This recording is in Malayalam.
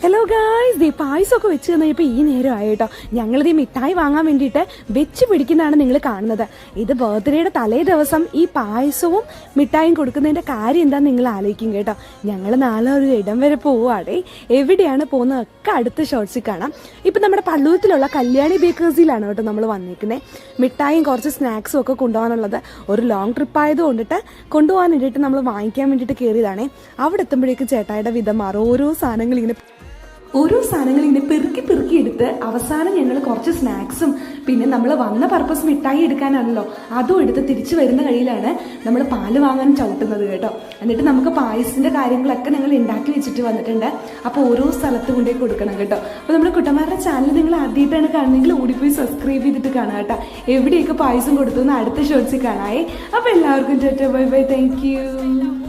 Hello ഹലോ ഗായ്സ് ദേ പായസമൊക്കെ വെച്ച് തന്നപ്പോൾ ഈ നേരം ആയിട്ടോ. ഈ മിഠായി വാങ്ങാൻ വേണ്ടിയിട്ട് വെച്ച് പിടിക്കുന്നതാണ് നിങ്ങൾ കാണുന്നത്. ഇത് ബർത്ത്ഡേയുടെ തലേ ദിവസം ഈ പായസവും മിഠായും കൊടുക്കുന്നതിന്റെ കാര്യം എന്താണെന്ന് നിങ്ങൾ ആലോചിക്കും കേട്ടോ. ഞങ്ങൾ നാളെ ഒരു ഇടം വരെ പോവുകയാണേ എവിടെയാണ് പോകുന്നത് ഒക്കെ അടുത്ത ഷോർട്സിൽ കാണാം. ഇപ്പം നമ്മുടെ പള്ളൂരത്തിലുള്ള കല്യാണി ബേക്കേഴ്സിലാണ് കേട്ടോ നമ്മൾ വന്നിരിക്കുന്നത് മിഠായും കുറച്ച് സ്നാക്സും ഒക്കെ കൊണ്ടുപോകാനുള്ളത്. ഒരു ലോങ് ട്രിപ്പ് ആയത് കൊണ്ടിട്ട് കൊണ്ടുപോകാൻ വേണ്ടിയിട്ട് നമ്മൾ വാങ്ങിക്കാൻ വേണ്ടിയിട്ട് കയറിയതാണേ അവിടെ എത്തുമ്പോഴേക്ക് ചേട്ടായുടെ വിധം മാറും. ഓരോ സാധനങ്ങൾ ഇങ്ങനെ ഓരോ സാധനങ്ങൾ ഇങ്ങനെ പെറുക്കി പെറുക്കി എടുത്ത് അവസാനം ഞങ്ങൾ കുറച്ച് സ്നാക്സും പിന്നെ നമ്മൾ വന്ന പർപ്പസ് മിഠായി എടുക്കാനാണല്ലോ. അതും എടുത്ത് തിരിച്ചു വരുന്ന കഴിയിലാണ് നമ്മൾ പാൽ വാങ്ങാൻ ചവിട്ടുന്നത് കേട്ടോ. എന്നിട്ട് നമുക്ക് പായസിന്റെ കാര്യങ്ങളൊക്കെ ഞങ്ങൾ ഉണ്ടാക്കി വെച്ചിട്ട് വന്നിട്ടുണ്ട്. അപ്പോൾ ഓരോ സ്ഥലത്ത് കൊണ്ടേ കൊടുക്കണം കേട്ടോ. അപ്പോൾ നമ്മുടെ കുട്ടന്മാരുടെ ചാനൽ നിങ്ങൾ ആദ്യമായിട്ടാണ് കാണുന്നതെങ്കിൽ ഓടിപ്പോയി സബ്സ്ക്രൈബ് ചെയ്തിട്ട് കാണാം കേട്ടോ. എവിടെയൊക്കെ പായസം കൊടുത്തു അടുത്ത ഷോർട്സിൽ കാണായി അപ്പോൾ എല്ലാവർക്കും ചേട്ടാ ബൈ ബൈ താങ്ക്